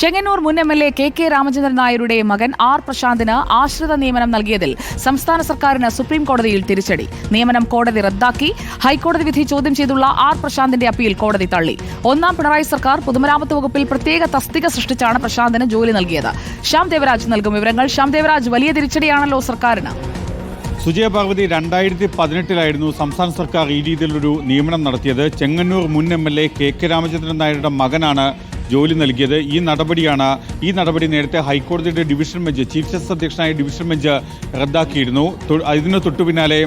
ചെങ്ങന്നൂർ മുൻ M L A K K Ramachandran നായരുടെ മകൻ ആർ പ്രശാന്തിന് ആശ്രിത നിയമനം നൽകിയതിൽ സംസ്ഥാന സർക്കാരിന് സുപ്രീം കോടതിയിൽ തിരിച്ചടി. നിയമനം കോടതി റദ്ദാക്കി. ഹൈക്കോടതി വിധി ചോദ്യം ചെയ്തുള്ള ആർ പ്രശാന്തിന്റെ അപ്പീൽ കോടതി തള്ളി. ഒന്നാം പിണറായി സർക്കാർ പൊതുമരാമത്ത് വകുപ്പിൽ പ്രത്യേക തസ്തിക സൃഷ്ടിച്ചാണ് പ്രശാന്തിന് ജോലി നൽകിയത്. ശ്യാം ദേവരാജ് നൽകും വിവരങ്ങൾ. ശ്യാം ദേവരാജ് വലിയ തിരിച്ചടിയാണല്ലോ സർക്കാരിന്. സുജയ പാർവതി രണ്ടായിരത്തി പതിനെട്ടിലായിരുന്നു സംസ്ഥാന സർക്കാർ ഈ രീതിയിലൊരു നിയമനം നടത്തിയത്. ചെങ്ങന്നൂർ മുൻ M L A K K Ramachandran നായരുടെ മകനാണ് ജോലി നൽകിയത്. ഈ നടപടിയാണ് ഈ നടപടി നേരത്തെ ഹൈക്കോടതിയുടെ ഡിവിഷൻ ബെഞ്ച് ചീഫ് ജസ്റ്റിസ് അധ്യക്ഷനായ ഡിവിഷൻ ബെഞ്ച് റദ്ദാക്കിയിരുന്നു. അതിന് തൊട്ടു പിന്നാലെ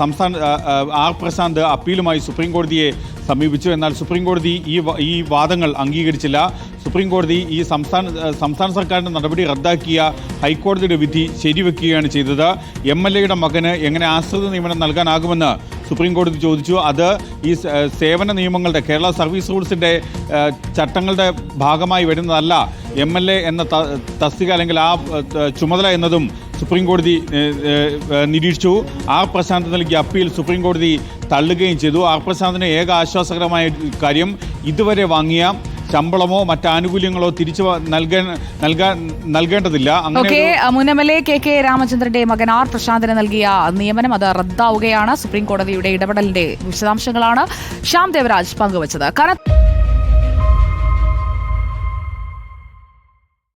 സംസ്ഥാന ആർ പ്രശാന്ത് അപ്പീലുമായി സുപ്രീം കോടതിയെ സമീപിച്ചു. എന്നാൽ സുപ്രീം കോടതി ഈ ഈ വാദങ്ങൾ അംഗീകരിച്ചില്ല. സുപ്രീം കോടതി ഈ സംസ്ഥാന സംസ്ഥാന സർക്കാരിന്റെ നടപടി റദ്ദാക്കിയ ഹൈക്കോടതിയുടെ വിധി ശരിവെക്കുകയാണ് ചെയ്തത്. എം എൽ എയുടെ മകന് എങ്ങനെ ആശ്രിത നിയമനം നൽകാനാകുമെന്ന് സുപ്രീം കോടതി ചോദിച്ചു അത് ഈ സേവന നിയമങ്ങളുടെ കേരള സർവീസ് റൂൾസിന്റെ ചട്ടങ്ങളുടെ ഭാഗമായി വരുന്നതല്ല. എം എൽ എ എന്ന തസ്തിക അല്ലെങ്കിൽ ആ ചുമതല എന്നതും സുപ്രീം കോടതി നിരീക്ഷിച്ചു. ആർ പ്രശാന്ത് നൽകിയ അപ്പീൽ സുപ്രീം കോടതി തള്ളുകയും ചെയ്തു. ആർ പ്രശാന്തിന് ഏക ആശ്വാസകരമായ കാര്യം ഇതുവരെ വാങ്ങിയ ശമ്പളമോ മറ്റു ആനുകൂല്യങ്ങളോ തിരിച്ചു വ- നൽകാൻ നൽകാൻ നൽകേണ്ടതില്ല. ഓക്കെ എ കെ കെ രാമചന്ദ്രന്റെ മകൻ ആർ പ്രശാന്തിന് നൽകിയ നിയമനം അത് റദ്ദാവുകയാണ്. സുപ്രീം കോടതിയുടെ ഇടപെടലിന്റെ വിശദാംശങ്ങളാണ് ശ്യാം ദേവരാജ് പങ്കുവച്ചത്. കനത്ത